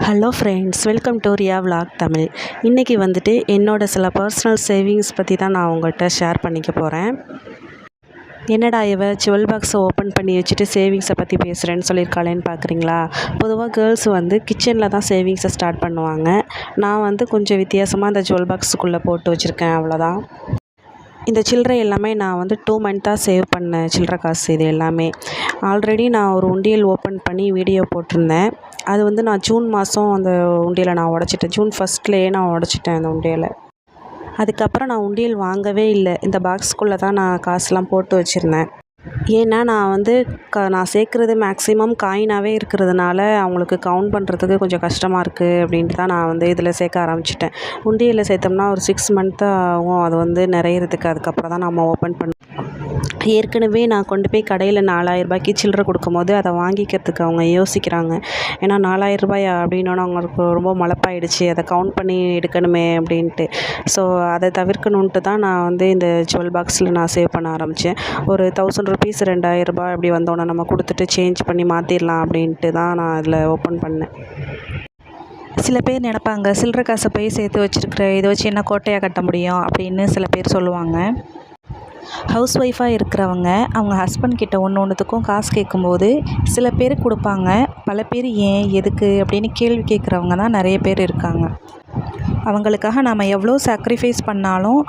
Hello friends welcome to Riya vlog Tamil இன்றைக்கி வந்துட்டு என்னோட சில பர்சனல் சேவிங்ஸ் பற்றி தான் நான் உங்கள்கிட்ட ஷேர் பண்ணிக்க போகிறேன் என்னடா இவ ஜுவல் பாக்ஸை ஓப்பன் பண்ணி வச்சுட்டு சேவிங்ஸை பற்றி பேசுகிறேன்னு சொல்லியிருக்காளேன்னு பார்க்குறீங்களா பொதுவாக கேர்ள்ஸ் வந்து கிச்சனில் தான் சேவிங்ஸை ஸ்டார்ட் பண்ணுவாங்க. நான் வந்து கொஞ்சம் வித்தியாசமாக அந்த ஜுவல் பாக்ஸுக்குள்ளே போட்டு வச்சுருக்கேன் அவ்வளோதான் இந்த சில்லறை எல்லாமே நான் வந்து டூ மந்த்தாக சேவ் பண்ண சில்லறை காசு இது எல்லாமே. ஆல்ரெடி நான் ஒரு உண்டியல் ஓப்பன் பண்ணி வீடியோ போட்டிருந்தேன். அது வந்து நான் ஜூன் மாதம் அந்த உண்டியலை நான் உடச்சிட்டேன். ஜூன் ஃபஸ்ட்லேயே நான் உடச்சிட்டேன் அந்த உண்டியலை. அதுக்கப்புறம் நான் உண்டியல் வாங்கவே இல்லை. இந்த பாக்ஸ்க்குள்ளே தான் நான் காசுலாம் போட்டு வச்சுருந்தேன். ஏன்னா நான் வந்து க நான் சேர்க்குறது மேக்ஸிமம் காயினாகவே இருக்கிறதுனால அவங்களுக்கு கவுண்ட் பண்ணுறதுக்கு கொஞ்சம் கஷ்டமாக இருக்குது அப்படின்ட்டு தான் நான் வந்து இதில் சேர்க்க ஆரம்பிச்சிட்டேன். உண்டியலில் சேர்த்தோம்னா ஒரு சிக்ஸ் மந்த் ஆகும். அது வந்து நிறையிறதுக்கு அதுக்கப்புறம் தான் நம்ம ஓப்பன் பண்ண ஏற்கனவே நான் கொண்டு போய் கடையில் நாலாயிரரூபாய்க்கு சில்லறை கொடுக்கும்போது அதை வாங்கிக்கிறதுக்கு அவங்க யோசிக்கிறாங்க. ஏன்னா நாலாயிரரூபாயா அப்படின்னோன்னு அவங்களுக்கு ரொம்ப மலப்பாயிடுச்சு. அதை கவுண்ட் பண்ணி எடுக்கணுமே அப்படின்ட்டு. ஸோ அதை தவிர்க்கணுன்ட்டு தான் நான் வந்து இந்த ஜுவல் பாக்ஸில் நான் சேவ் பண்ண ஆரம்பித்தேன் ஒரு தௌசண்ட் ருபீஸ் ரெண்டாயிரரூபா அப்படி வந்தோடனே நம்ம கொடுத்துட்டு சேஞ்ச் பண்ணி மாற்றிடலாம் அப்படின்ட்டு தான் நான் அதில் ஓப்பன் பண்ணேன். சில பேர் நினப்பாங்க சில்லறை காசை போய் சேர்த்து வச்சுருக்கிற இதை வச்சு என்ன கோட்டையாக கட்ட முடியும் அப்படின்னு சில பேர் சொல்லுவாங்க. ஹவுஸ் ஒய்ஃபாக இருக்கிறவங்க அவங்க ஹஸ்பண்ட் கிட்ட ஒன்று ஒன்றுத்துக்கும் காசு கேட்கும்போது சில பேர் கொடுப்பாங்க. பல பேர் ஏன் எதுக்கு அப்படின்னு கேள்வி கேட்குறவங்க தான் நிறைய பேர் இருக்காங்க. அவங்களுக்காக நாம் எவ்வளோ சாக்ரிஃபைஸ் பண்ணாலும்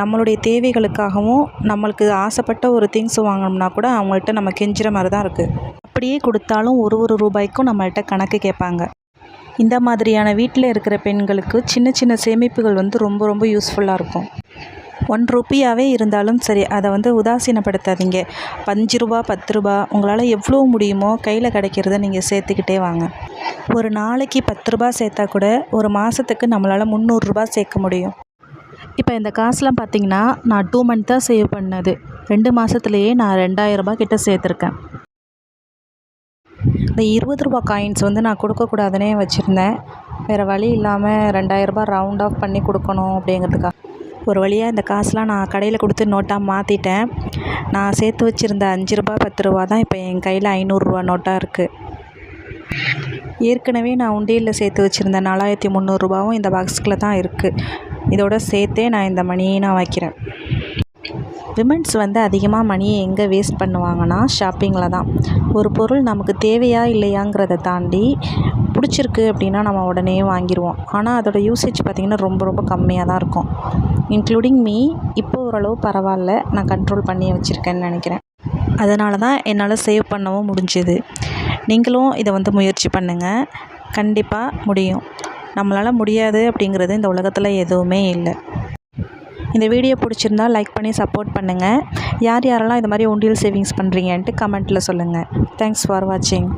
நம்மளுடைய தேவைகளுக்காகவும் நம்மளுக்கு ஆசைப்பட்ட ஒரு திங்ஸ் வாங்கணும்னா கூட அவங்கள்ட்ட நம்ம கெஞ்சுற மாதிரி தான் இருக்குது அப்படியே கொடுத்தாலும் ஒரு ஒரு ரூபாய்க்கும் நம்மள்கிட்ட கணக்கு கேட்பாங்க. இந்த மாதிரியான வீட்டில் இருக்கிற பெண்களுக்கு சின்ன சின்ன சேமிப்புகள் வந்து ரொம்ப ரொம்ப யூஸ்ஃபுல்லாக இருக்கும். ஒன் ருப்பியாகவே இருந்தாலும் சரி அதை வந்து உதாசீனப்படுத்தாதீங்க. அஞ்சு ரூபா பத்து ரூபா உங்களால் எவ்வளோ முடியுமோ கையில் கிடைக்கிறத நீங்கள் சேர்த்துக்கிட்டே வாங்க. ஒரு நாளைக்கு பத்து ரூபா சேர்த்தா கூட ஒரு மாதத்துக்கு நம்மளால் முந்நூறுரூபா சேர்க்க முடியும். இப்போ இந்த காசுலாம் பார்த்தீங்கன்னா நான் டூ மந்த் தான் சேவ் பண்ணது. ரெண்டு மாதத்துலேயே நான் ரெண்டாயிரரூபா கிட்ட சேர்த்துருக்கேன். இந்த இருபது ரூபா காயின்ஸ் வந்து நான் கொடுக்கக்கூடாதுன்னே வச்சுருந்தேன். வேறு வழி இல்லாமல் ரெண்டாயிரரூபா ரவுண்ட் ஆஃப் பண்ணி கொடுக்கணும் அப்படிங்கிறதுக்காக. ஒரு வழியாக இந்த காசுலாம் நான் கடையில் கொடுத்து நோட்டாக மாற்றிட்டேன் நான் சேர்த்து வச்சுருந்த அஞ்சு ரூபா பத்து ரூபா தான் இப்போ என் கையில் ஐநூறுரூவா நோட்டாக இருக்குது ஏற்கனவே நான் உண்டியலில் சேர்த்து வச்சுருந்த நாலாயிரத்தி முந்நூறுரூபாவும் இந்த பாக்ஸுக்குள்ளே தான் இருக்குது இதோட சேர்த்தே நான் இந்த மணியை நான் வைக்கிறேன். விமென்ஸ் வந்து அதிகமாக மணியை எங்கே வேஸ்ட் பண்ணுவாங்கன்னா ஷாப்பிங்கில் தான். ஒரு பொருள் நமக்கு தேவையா இல்லையாங்கிறத தாண்டி பிடிச்சிருக்கு அப்படின்னா நம்ம உடனே வாங்கிடுவோம் ஆனால் அதோடய யூசேஜ் பார்த்திங்கன்னா ரொம்ப ரொம்ப கம்மியாக தான் இருக்கும். இன்க்ளூடிங் மீ இப்போ ஓரளவு பரவாயில்ல. நான் கண்ட்ரோல் பண்ணி வச்சுருக்கேன்னு நினைக்கிறேன். அதனால தான் என்னால் சேவ் பண்ணவும் முடிஞ்சுது. நீங்களும் இதை வந்து முயற்சி பண்ணுங்கள் கண்டிப்பாக முடியும். நம்மளால் முடியாது அப்படிங்கிறது இந்த உலகத்தில் எதுவுமே இல்லை. இந்த வீடியோ பிடிச்சிருந்தா லைக் பண்ணி சப்போர்ட் பண்ணுங்கள் யார் யாரெல்லாம் இது மாதிரி உண்டியல் சேவிங்ஸ் பண்ணுறீங்கன்ட்டு கமெண்ட்டில் சொல்லுங்கள் தேங்க்ஸ் ஃபார் வாட்சிங்